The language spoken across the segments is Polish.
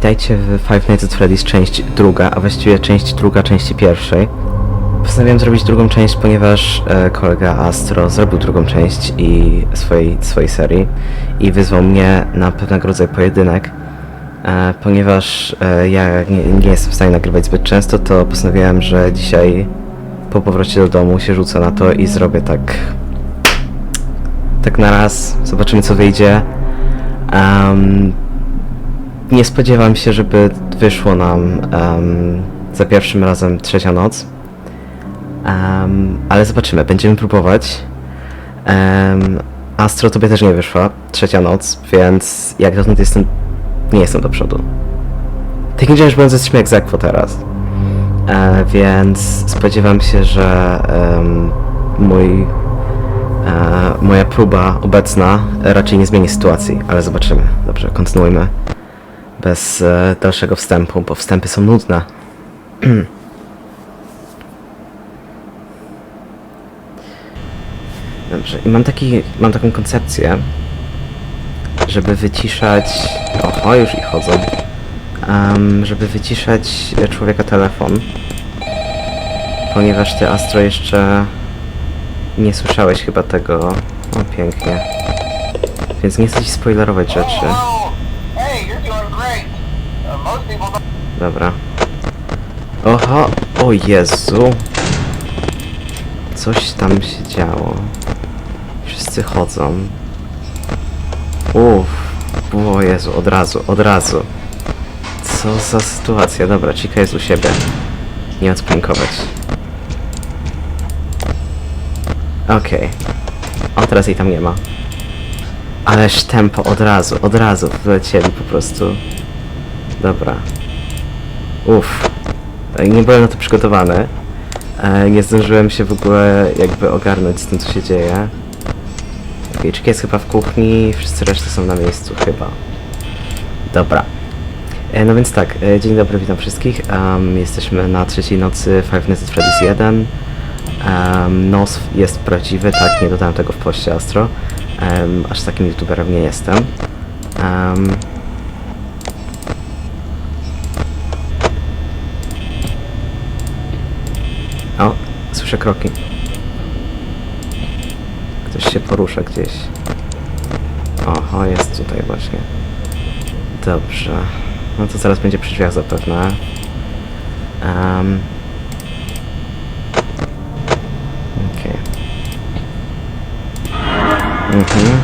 Witajcie w Five Nights at Freddy's część druga, a właściwie część druga części pierwszej. Postanowiłem zrobić drugą część, ponieważ e, kolega Astro zrobił drugą część i swojej, swojej serii i wyzwał mnie na pewnego rodzaju pojedynek. E, ponieważ e, ja nie, nie jestem w stanie nagrywać zbyt często, to postanowiłem, że dzisiaj po powrocie do domu się rzucę na to i zrobię tak tak na raz, zobaczymy co wyjdzie. Em, nie spodziewam się, żeby wyszło nam em, za pierwszym razem trzecia noc. Em, ale zobaczymy, będziemy próbować. Em, Astro tobie też nie wyszła trzecia noc, więc jak dotąd jestem. nie jestem do przodu. Technicznie rzecz biorąc, jesteśmy jak Zekwo teraz. E, więc spodziewam się, że em, mój E, moja próba obecna raczej nie zmieni sytuacji, ale zobaczymy. Dobrze, kontynuujmy bez e, dalszego wstępu, bo wstępy są nudne. Dobrze, i mam taki, mam taką koncepcję, żeby wyciszać... Oho, już i chodzą. Em, żeby wyciszać człowieka telefon, ponieważ ty, Astro, jeszcze nie słyszałeś chyba tego. O, pięknie. Więc nie chcę ci spoilerować rzeczy. Dobra. Oho, o Jezu. Coś tam się działo. Wszyscy chodzą. Uff. O Jezu, od razu, od razu. Co za sytuacja. Dobra, Chica jest u siebie. Nie panikować. Okej. O, teraz jej tam nie ma. Ależ tempo od razu, od razu wlecieli po prostu. Dobra. Uff. Nie byłem na to przygotowany. E, nie zdążyłem się w ogóle jakby ogarnąć z tym, co się dzieje. Okej, okay, jest chyba w kuchni, wszyscy reszty są na miejscu, chyba. Dobra. E, no więc tak, e, dzień dobry, witam wszystkich. Em, jesteśmy na trzeciej nocy Five Nights at Freddy's 1. Um, nos jest prawdziwy, tak, nie dodałem tego w poście Astro. Um, aż takim youtuberem nie jestem. Um, o, słyszę kroki. Ktoś się porusza gdzieś. Oho, jest tutaj właśnie. Dobrze. No to zaraz będzie przy drzwiach zapewne. Um, Okej. Mhm.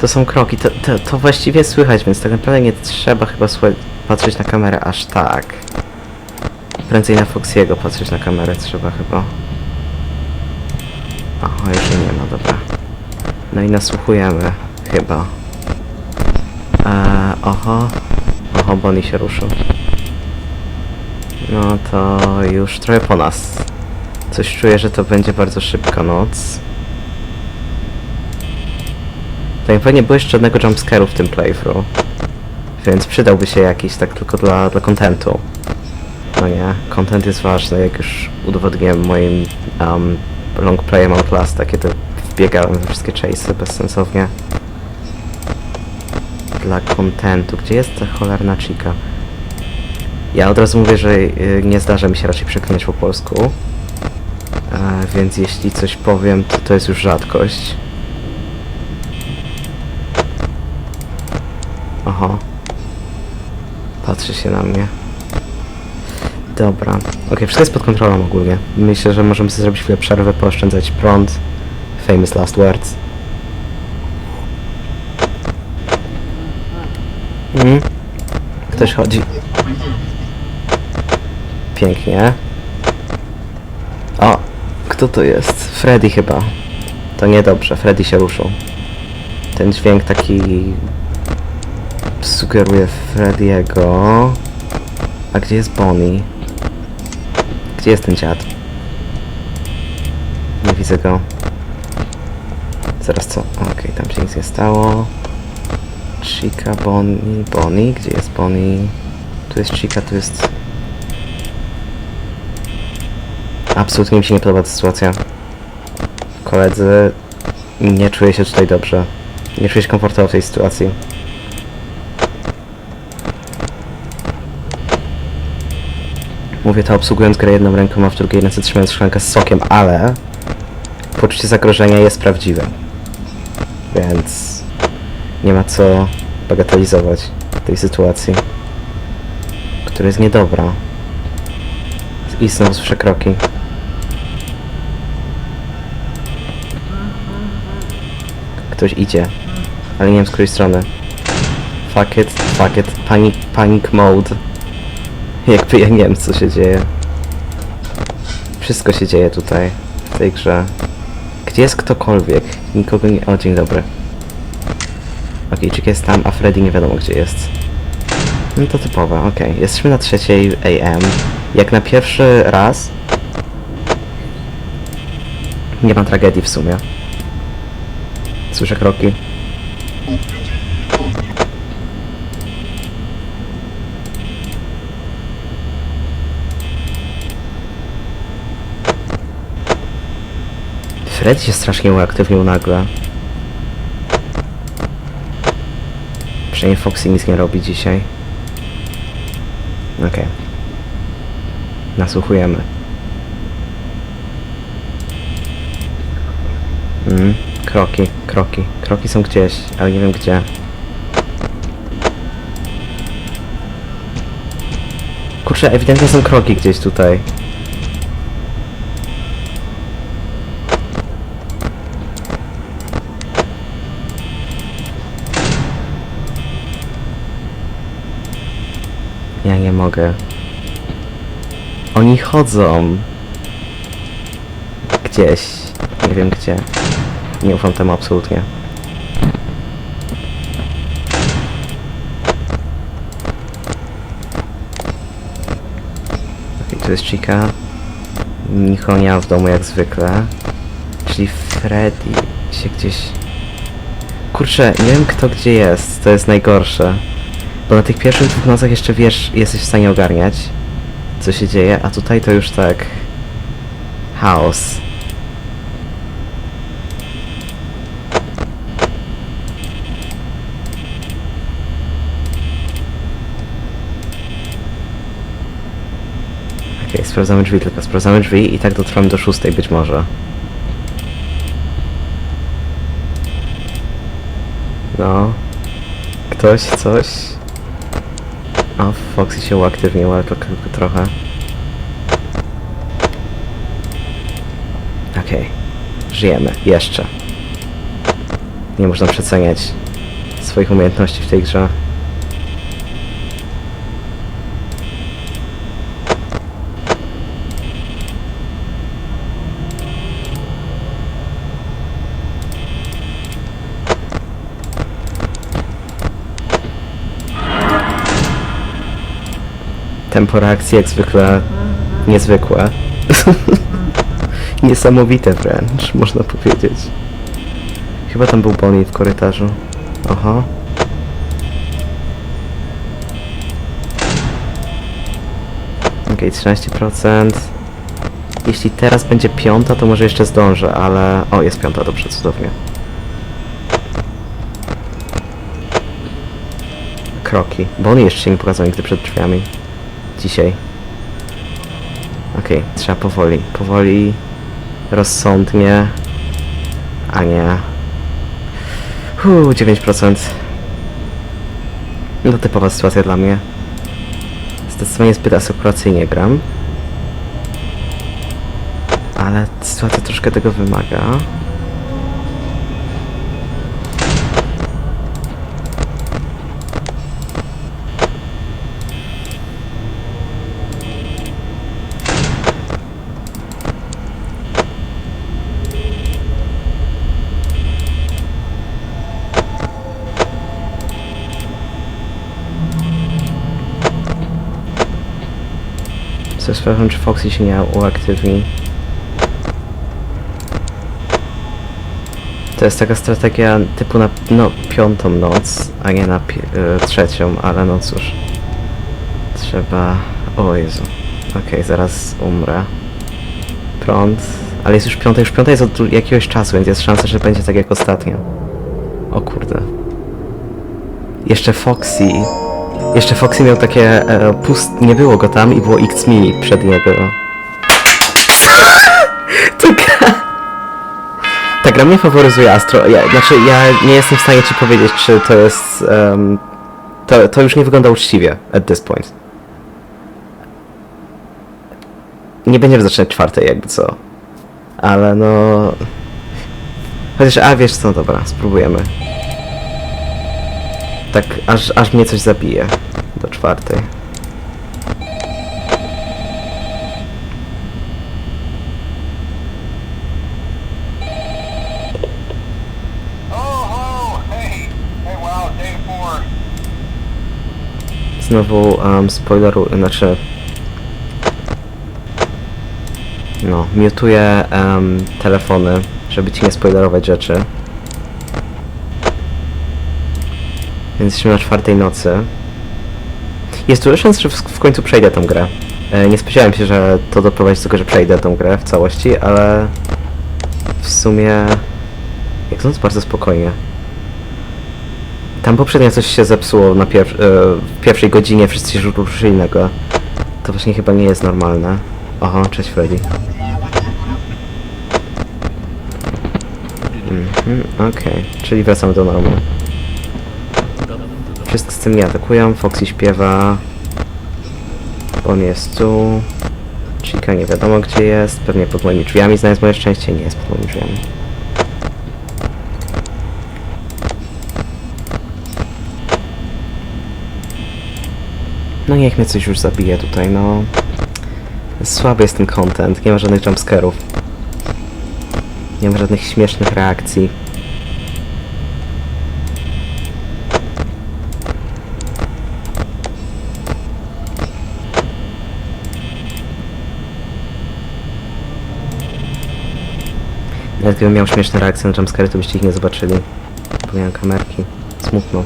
To są kroki, to, to, to właściwie słychać, więc tak naprawdę nie trzeba chyba patrzeć na kamerę aż tak. Prędzej na Foxiego patrzeć na kamerę trzeba chyba. Już jej nie ma, dobra. No i nasłuchujemy, chyba. Eee, oho. Oho, Bonnie się ruszył. No to już trochę po nas. Coś czuję, że to będzie bardzo szybka noc. Tak pewnie było jeszcze żadnego jumpscare'u w tym playthrough. Więc przydałby się jakiś tak tylko dla, dla. No nie, content jest ważny, jak już udowodniłem moim um, long playem Outlasta, kiedy wbiegałem we wszystkie chase'y bezsensownie. Dla contentu. Gdzie jest ta cholerna chica? Ja od razu mówię, że y, nie zdarza mi się raczej przeklinać po polsku. E, więc jeśli coś powiem, to to jest już rzadkość. Oho. Patrzy się na mnie. Dobra. Ok, wszystko jest pod kontrolą ogólnie. Myślę, że możemy sobie zrobić chwilę przerwę, pooszczędzać prąd. Famous last words. Mhm. Ktoś chodzi. Pięknie. O, kto to jest? Freddy chyba. To niedobrze, Freddy się ruszył. Ten dźwięk taki sugeruje Freddy'ego. A gdzie jest Bonnie? Gdzie jest ten dziad? Nie widzę go. Zaraz co? Okej, tam się nic nie stało. Chica, Bonnie, Bonnie, gdzie jest Bonnie? Tu jest Chica, tu jest... Absolutnie mi się nie podoba ta sytuacja. Koledzy, nie czuję się tutaj dobrze. Nie czuję się komfortowo w tej sytuacji. Mówię to obsługując grę jedną ręką, a w drugiej ręce trzymając szklankę z sokiem, ale poczucie zagrożenia jest prawdziwe. Więc nie ma co bagatelizować tej sytuacji, która jest niedobra. I znowu słyszę kroki. Ktoś idzie, ale nie wiem z której strony. Fuck it, fuck it, panic, panic mode. Jakby ja nie wiem co się dzieje. Wszystko się dzieje tutaj, w tej grze. Gdzie jest ktokolwiek? Nikogo nie... O, dzień dobry. Okej, Chick jest tam, a Freddy nie wiadomo gdzie jest. No to typowe, okej. Jesteśmy na trzeciej AM. Jak na pierwszy raz... Nie ma tragedii w sumie. Słyszę kroki. Fred się strasznie uaktywnił nagle. Przynajmniej Foxy nic nie robi dzisiaj. Okej. Nasłuchujemy. Mm, kroki, kroki. Kroki są gdzieś, ale nie wiem gdzie. Kurczę, ewidentnie są kroki gdzieś tutaj. Nie mogę. Oni chodzą. Gdzieś. Nie wiem gdzie. Nie ufam temu absolutnie. Okej, tu jest Chica. Ma w domu jak zwykle. Czyli Freddy się gdzieś... Kurczę, nie wiem kto gdzie jest. To jest najgorsze. Bo na tych pierwszych dwóch nocach jeszcze wiesz, jesteś w stanie ogarniać, co się dzieje, a tutaj to już tak... Chaos. Okej, sprawdzamy drzwi, tylko sprawdzamy drzwi i tak dotrwamy do szóstej być może. No. Ktoś, coś. O, Foxy się uaktywnił, ale to tylko trochę. Okej. Żyjemy. Jeszcze. Nie można przeceniać swoich umiejętności w tej grze. Tempo reakcji jak zwykle niezwykłe. Niesamowite wręcz, można powiedzieć. Chyba tam był Bonnie w korytarzu. Oho. Okej, 13%. Jeśli teraz będzie piąta, to może jeszcze zdążę, ale... O, jest piąta, dobrze, cudownie. Kroki. Bonnie jeszcze się nie pokazał nigdy przed drzwiami dzisiaj. Okej, trzeba powoli, powoli, rozsądnie, a nie... Uuu, 9%. No typowa sytuacja dla mnie. Zdecydowanie zbyt asekuracyjnie gram. Ale sytuacja troszkę tego wymaga. Co sprawdzam, czy Foxy się nie uaktywni. To jest taka strategia typu na no, piątą noc, a nie na e, trzecią, ale no cóż. Trzeba... O Jezu. Okej, zaraz umrę. Prąd. Ale jest już piąta, już piąta jest od jakiegoś czasu, więc jest szansa, że będzie tak jak ostatnio. O kurde. Jeszcze Foxy Jeszcze Foxy miał takie e, pust... nie było go tam i było X mini przed niego. To gra... Ta gra mnie faworyzuje Astro. Ja, znaczy, ja nie jestem w stanie ci powiedzieć, czy to jest... em, to, to już nie wygląda uczciwie at this point. Nie będziemy zaczynać czwartej, jakby co. Ale no... Chociaż, a wiesz co, dobra, spróbujemy. Tak, aż, aż mnie coś zabije. Czwartej. Znowu um, spoileru, znaczy... No, miutuję um, telefony, żeby ci nie spoilerować rzeczy. Więc jesteśmy na czwartej nocy. Jest duża szansa, że w, końcu przejdę tą grę. E, nie spodziewałem się, że to doprowadzi do tego, że przejdę tą grę w całości, ale w sumie jak sądzę bardzo spokojnie. Tam poprzednio coś się zepsuło na pier- e, w pierwszej godzinie, wszyscy się ruszyli nagle. To właśnie chyba nie jest normalne. Oho, cześć Freddy. Mhm, okej, czyli wracamy do normy. Wszyscy mnie atakują, Foxy śpiewa. On jest tu. Chica nie wiadomo gdzie jest, pewnie pod moimi drzwiami znając moje szczęście, nie jest pod moimi drzwiami. No niech mnie coś już zabije tutaj, no. Słaby jest ten content, nie ma żadnych jumpscarów. Nie ma żadnych śmiesznych reakcji. Gdybym miał śmieszne reakcje na jumpscary, to byście ich nie zobaczyli. Bo miałem kamerki. Smutno.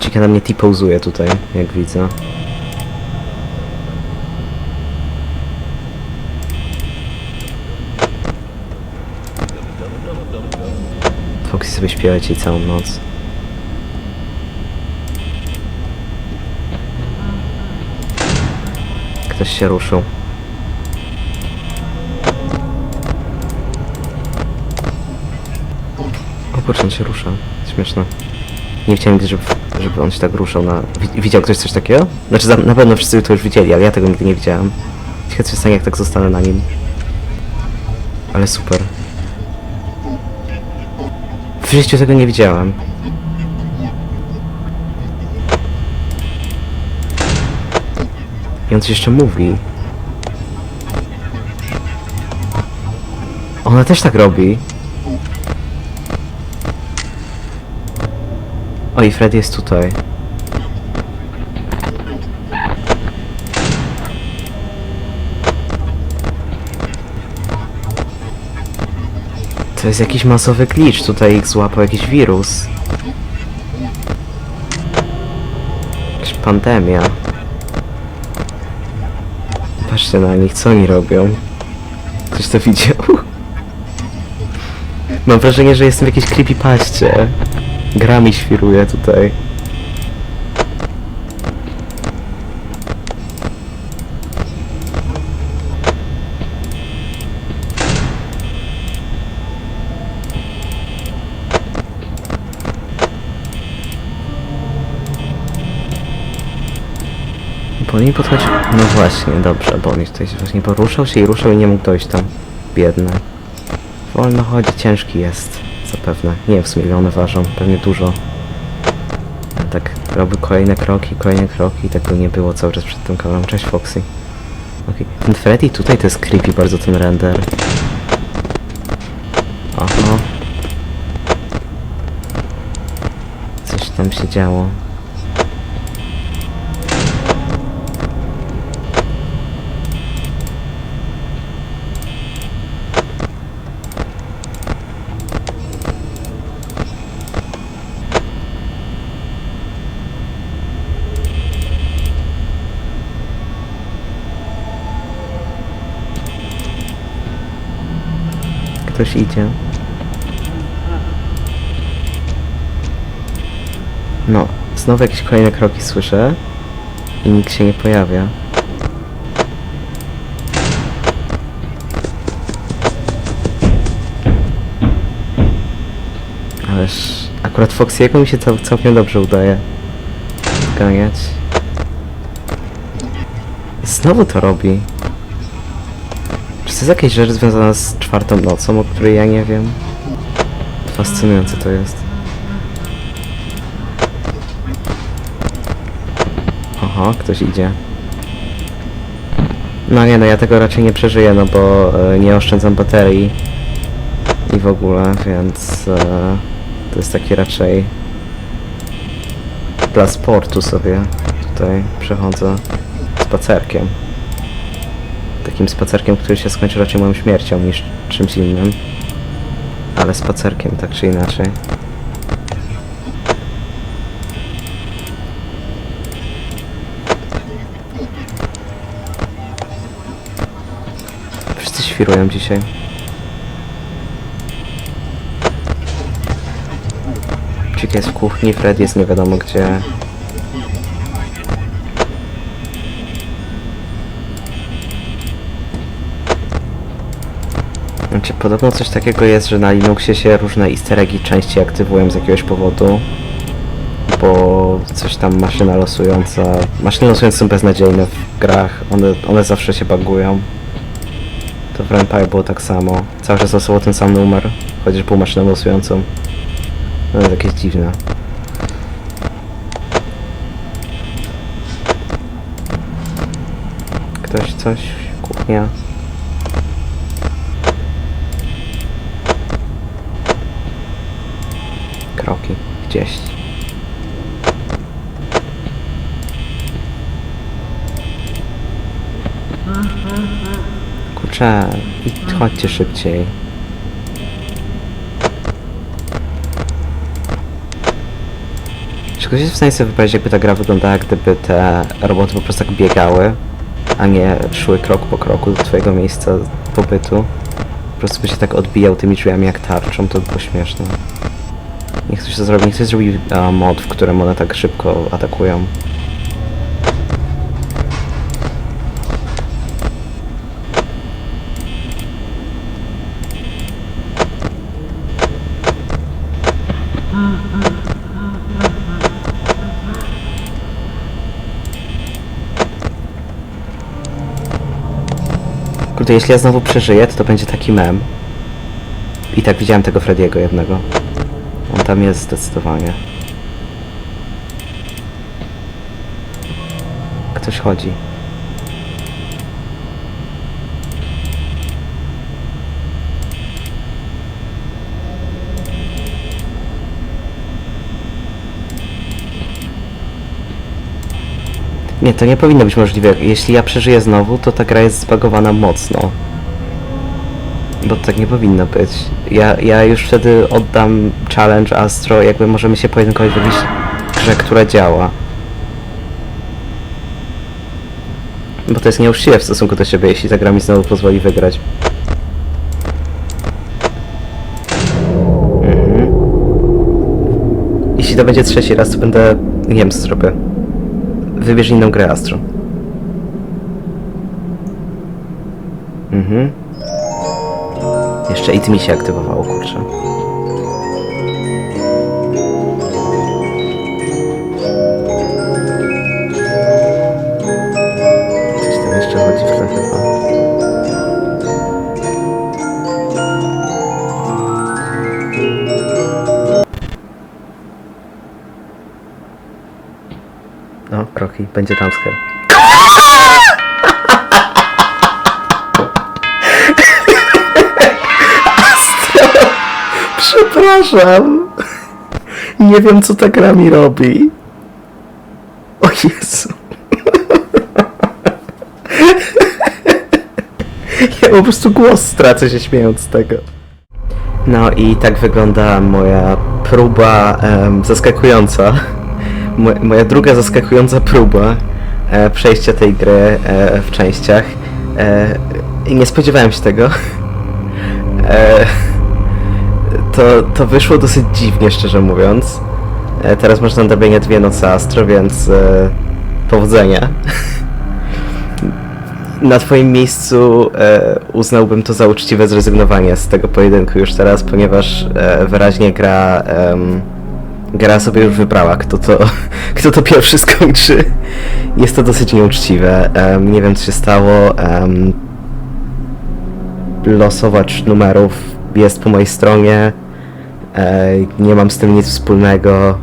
Chica na mnie T-pozuje tutaj, jak widzę. Foxy sobie śpiewa ci całą noc. Ktoś się ruszył. Kurczę, on się rusza. Śmieszne. Nie chciałem nigdy, żeby, żeby on się tak ruszał na... Wi- Widział ktoś coś takiego? Znaczy na pewno wszyscy to już widzieli, ale ja tego nigdy nie widziałem. Ciekawe się stanie, jak tak zostanę na nim. Ale super. W życiu tego nie widziałem. I on coś jeszcze mówi. Ona też tak robi. Oj, Fred jest tutaj. To jest jakiś masowy glitch, tutaj ich złapał jakiś wirus. Jakaś pandemia. Patrzcie na nich, co oni robią. Ktoś to widział? Mam wrażenie, że jestem w jakiejś creepypaście. Gra mi świruje tutaj. Bo mi podchodzi... No właśnie, dobrze, bo on tutaj właśnie poruszał się i ruszał i nie mógł dojść tam. Biedny. Wolno chodzi, ciężki jest. Zapewne. Nie wiem w sumie ile one ważą, pewnie dużo. Tak robił kolejne kroki, kolejne kroki i tego nie było cały czas przed tym kamerą. Cześć Foxy. Okej. Ten Freddy tutaj to jest creepy bardzo ten render. Oho. Coś tam się działo. Ktoś idzie. No, znowu jakieś kolejne kroki słyszę i nikt się nie pojawia. Ależ akurat Foxiego mi się cał, całkiem dobrze udaje ganiać. Znowu to robi. Jest jakaś rzecz związana z czwartą nocą, o której ja nie wiem? Fascynujące to jest. Oho, ktoś idzie. No nie, no ja tego raczej nie przeżyję, no bo e, nie oszczędzam baterii i w ogóle, więc e, to jest taki raczej dla sportu sobie tutaj przechodzę spacerkiem. Takim spacerkiem, który się skończy raczej moją śmiercią niż czymś innym. Ale spacerkiem, tak czy inaczej. Wszyscy świrują dzisiaj. Chick jest w kuchni, Fred jest nie wiadomo gdzie. Znaczy, podobno coś takiego jest, że na Linuxie się różne easter eggi częściej aktywują z jakiegoś powodu. Bo coś tam maszyna losująca... Maszyny losujące są beznadziejne w grach, one, one zawsze się bugują. To w Vampire było tak samo. Cały czas losował ten sam numer, chociaż był maszyną losującą. No jest jakieś dziwne. Ktoś coś? Kuchnia. Kroki. Gdzieś. Kurczę, chodźcie szybciej. Czy ktoś jest w stanie sobie wyobrazić, jakby ta gra wyglądała, gdyby te roboty po prostu tak biegały, a nie szły krok po kroku do twojego miejsca pobytu? Po prostu by się tak odbijał tymi drzwiami jak tarczą, to by było śmieszne. Niech ktoś to zrobi, niech ktoś zrobi a, mod, w którym one tak szybko atakują. Kurde, jeśli ja znowu przeżyję, to to będzie taki mem. I tak widziałem tego Frediego jednego. On tam jest zdecydowanie. Ktoś chodzi. Nie, to nie powinno być możliwe. Jeśli ja przeżyję znowu, to ta gra jest zbagowana mocno. Bo tak nie powinno być. Ja, ja już wtedy oddam challenge Astro, jakby możemy się pojedynkować w jakiejś grze, która działa. Bo to jest nieuczciwe w stosunku do siebie, jeśli ta gra mi znowu pozwoli wygrać. Mhm. Jeśli to będzie trzeci raz, to będę... Nie wiem co zrobię. Wybierz inną grę, Astro. Mhm. Jeszcze i mi się aktywowało, kurczę. Coś tam jeszcze chodzi w tle chyba. No, kroki, będzie tamsker. Przepraszam. Nie wiem, co ta gra mi robi. O Jezu. Ja po prostu głos stracę się śmiejąc z tego. No i tak wygląda moja próba zaskakująca. Mo- moja druga zaskakująca próba e, przejścia tej gry e, w częściach. E, nie spodziewałem się tego. E, to, to wyszło dosyć dziwnie, szczerze mówiąc. E, teraz masz na dwie noce Astro, więc e, powodzenia. Na twoim miejscu e, uznałbym to za uczciwe zrezygnowanie z tego pojedynku już teraz, ponieważ e, wyraźnie gra, gra sobie już wybrała, kto to, kto to pierwszy skończy. Jest to dosyć nieuczciwe. Nie wiem, co się stało. Em, losowacz numerów jest po mojej stronie. E, nie mam z tym nic wspólnego.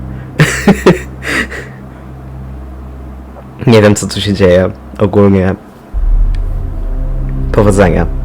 nie wiem, co tu się dzieje ogólnie. Powodzenia.